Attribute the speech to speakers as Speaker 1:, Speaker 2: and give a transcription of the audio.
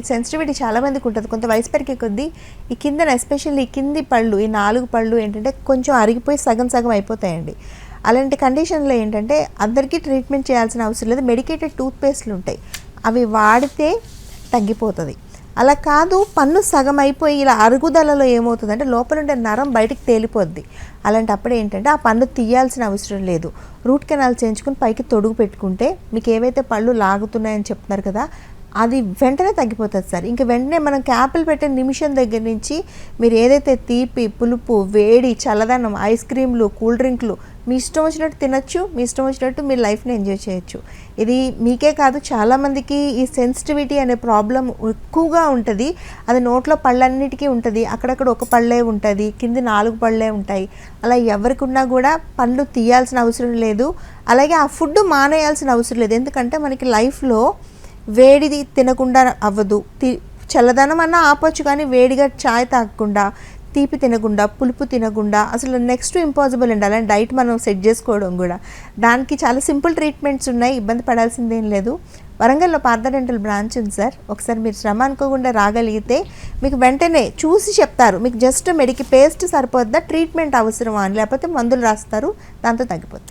Speaker 1: ఈ సెన్సిటివిటీ చాలామందికి ఉంటుంది. కొంత వయసు పెరిగే కొద్దీ ఈ కిందన ఎస్పెషల్లీ ఈ కింది పళ్ళు ఈ నాలుగు పళ్ళు ఏంటంటే కొంచెం అరిగిపోయి సగం సగం అయిపోతాయండి. అలాంటి కండిషన్లో ఏంటంటే అందరికీ ట్రీట్మెంట్ చేయాల్సిన అవసరం లేదు. మెడికేటెడ్ టూత్పేస్ట్లు ఉంటాయి. అవి వాడితే తగ్గిపోతుంది. అలా కాదు పన్ను సగం అయిపోయి ఇలా అరుగుదలలో ఏమవుతుందంటే లోపల ఉండే నరం బయటికి తేలిపోద్ది. అలాంటప్పుడు ఏంటంటే ఆ పన్ను తీయాల్సిన అవసరం లేదు. రూట్ కెనాల్ చేయించుకుని పైకి తొడుగు పెట్టుకుంటే మీకు ఏవైతే పళ్ళు లాగుతున్నాయని చెప్తున్నారు కదా అది వెంటనే తగ్గిపోతుంది సార్. ఇంకా వెంటనే మనం క్యాపులు పెట్టే నిమిషం దగ్గర నుంచి మీరు ఏదైతే తీపి పులుపు వేడి చల్లదనం ఐస్ క్రీమ్లు కూల్ డ్రింక్లు మీ ఇష్టం వచ్చినట్టు తినచ్చు మీ ఇష్టం వచ్చినట్టు మీ లైఫ్ని ఎంజాయ్ చేయొచ్చు. ఇది మీకే కాదు చాలామందికి ఈ సెన్సిటివిటీ అనే ప్రాబ్లం ఎక్కువగా ఉంటుంది. అది నోట్లో పళ్ళన్నిటికీ ఉంటుంది. అక్కడక్కడ ఒక పళ్ళే ఉంటుంది కింది నాలుగు పళ్ళే ఉంటాయి. అలా ఎవరికి ఉన్నా కూడా పళ్ళు తీయాల్సిన అవసరం లేదు. అలాగే ఆ ఫుడ్ మానేయాల్సిన అవసరం లేదు. ఎందుకంటే మనకి లైఫ్లో వేడిది తినకుండా అవ్వదు. తి చల్లదనం అన్నా ఆపచ్చు కానీ వేడిగా చాయ్ తాగకుండా తీపి తినకుండా పులుపు తినకుండా అసలు నెక్స్ట్ ఇంపాసిబుల్ అండి. అలాంటి డైట్ మనం సెట్ చేసుకోవడం కూడా. దానికి చాలా సింపుల్ ట్రీట్మెంట్స్ ఉన్నాయి. ఇబ్బంది పడాల్సిందేం లేదు. వరంగల్లో పార్థ డెంటల్ బ్రాంచ్ ఉంది సార్. ఒకసారి మీరు శ్రమ అనుకోకుండా రాగలిగితే మీకు వెంటనే చూసి చెప్తారు. మీకు జస్ట్ మెడికి పేస్ట్ సరిపోద్దా? ట్రీట్మెంట్ అవసరమా అని. లేకపోతే మందులు రాస్తారు. దాంతో తగ్గిపోతుంది